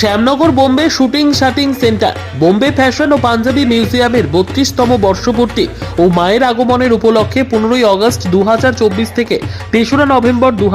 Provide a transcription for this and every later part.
Shyamnagar Bombay shooting shirting centre, Bombay fashion ও পাঞ্জাবি মিউজিয়ামের বত্রিশতম বর্ষপূর্তি ও মায়ের আগমনের উপলক্ষে পনেরোই আগস্ট দু থেকে তেসরা নভেম্বর দু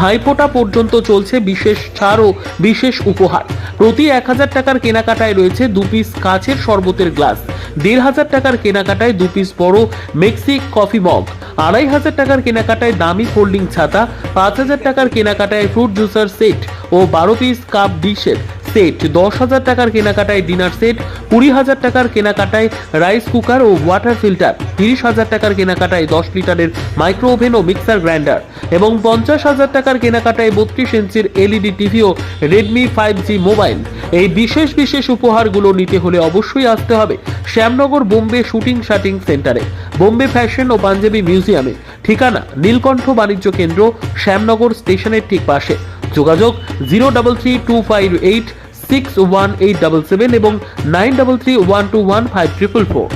ভাইফোঁটা পর্যন্ত চলছে বিশেষ ছাড় ও বিশেষ উপহার। প্রতি এক হাজার টাকার কেনাকাটায় রয়েছে দু পিস কাছের শরবতের গ্লাস, দেড় হাজার টাকার কেনাকাটায় দু পিস বড় মেক্সিক কফি মগ আড়াই হাজার টাকার কেনাকাটায় দামি ফোল্ডিং ছাতা, পাঁচ হাজার টাকার কেনাকাটায় ফ্রুট জুসার সেট ও বারো পিস কাপ ডিশের সেট, দশ হাজার টাকার কেনাকাটায় ডিনার সেট, কুড়ি হাজার টাকার কেনাকাটায় রাইস কুকার ও ওয়াটার ফিল্টার, তিরিশ হাজার টাকার কেনাকাটায় দশ লিটারের মাইক্রো ওভেন ও মিক্সার গ্রাইন্ডার এবং পঞ্চাশ হাজার টাকার কেনাকাটায় বত্রিশ ইঞ্চির এলইডি টিভি ও রেডমি ফাইভ জি মোবাইল। এই বিশেষ বিশেষ উপহারগুলো নিতে হলে অবশ্যই আসতে হবে শ্যামনগর বোম্বে শুটিং শাটিং সেন্টারে। বোম্বে ফ্যাশন ও পাঞ্জাবি মিউজিয়ামে। ঠিকানা, নীলকণ্ঠ বাণিজ্য কেন্দ্র, শ্যামনগর স্টেশনের ঠিক পাশে। যোগাযোগ zero double three two five eight six one eight double seven এবং nine double three one two one five triple four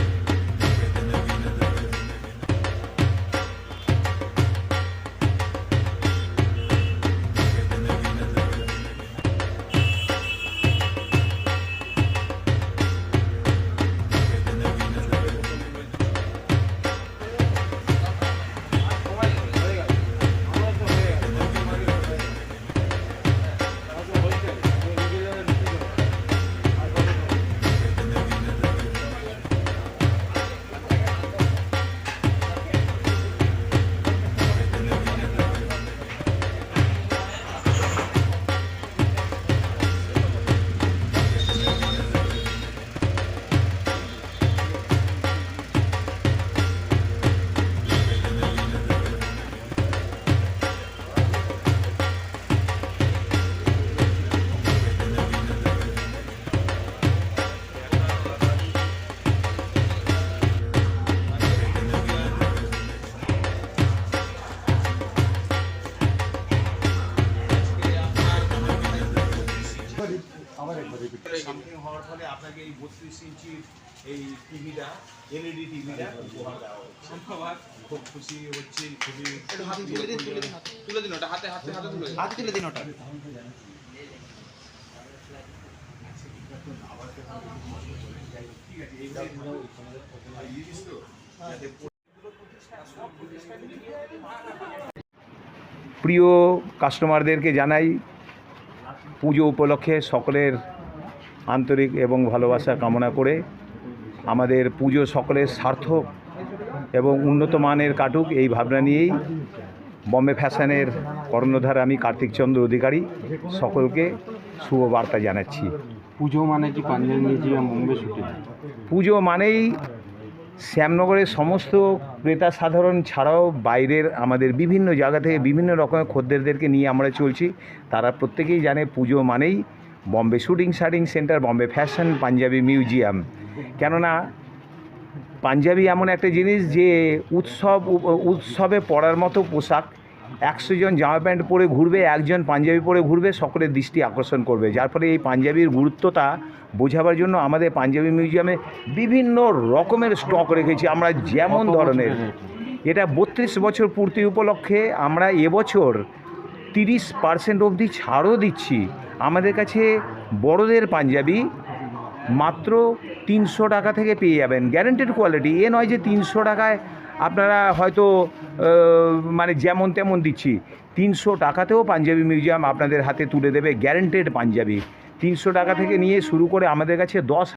বত্রিশ ইঞ্চির এই টিভিটা এলইডি টিভিটা ওটা প্রিয় কাস্টমারদেরকে জানাই পুজো উপলক্ষে সকলের আন্তরিক এবং ভালোবাসা কামনা করে আমাদের পুজো সকলের সার্থক এবং উন্নত মানের কাটুক এই ভাবনা নিয়েই বম্বে ফ্যাশনের কর্ণধার আমি কার্তিক চন্দ্র অধিকারী। সকলকে শুভ বার্তা জানাচ্ছি। পুজো মানে কি? পাঞ্জাবি বোম্বে শুটিং পুজো মানেই শ্যামনগরের সমস্ত ক্রেতা সাধারণ ছাড়াও বাইরের আমাদের বিভিন্ন জায়গা থেকে বিভিন্ন রকমের খদ্দেরদেরকে নিয়ে আমরা চলছি। তারা প্রত্যেকেই জানে পুজো মানেই Bombay shooting shirting centre, Bombay fashion, Punjabi museum. কেননা পাঞ্জাবি এমন একটা জিনিস যে উৎসব, উৎসবে পড়ার মতো পোশাক একশো জন জামা প্যান্ট পরে ঘুরবে একজন পাঞ্জাবি পরে ঘুরবে সকলের দৃষ্টি আকর্ষণ করবে। যার ফলে এই পাঞ্জাবির গুরুত্বটা বোঝাবার জন্য আমাদের পাঞ্জাবি মিউজিয়ামে বিভিন্ন রকমের স্টক রেখেছি আমরা যেমন ধরনের। এটা বত্রিশ বছর পূর্তি উপলক্ষে আমরা এবছর তিরিশ পার্সেন্ট অবধি ছাড়ও দিচ্ছি। আমাদের কাছে বড়দের পাঞ্জাবি মাত্র তিনশো টাকা থেকে পেয়ে যাবেন। গ্যারেন্টেড কোয়ালিটি এ নয় যে তিনশো টাকায় আপনারা হয়তো মানে যেমন তেমন দিচ্ছি। তিনশো টাকাতেও পাঞ্জাবি মিউজিয়াম আপনাদের হাতে তুলে দেবে গ্যারেন্টেড পাঞ্জাবি। তিনশো টাকা থেকে নিয়ে শুরু করে আমাদের কাছে দশ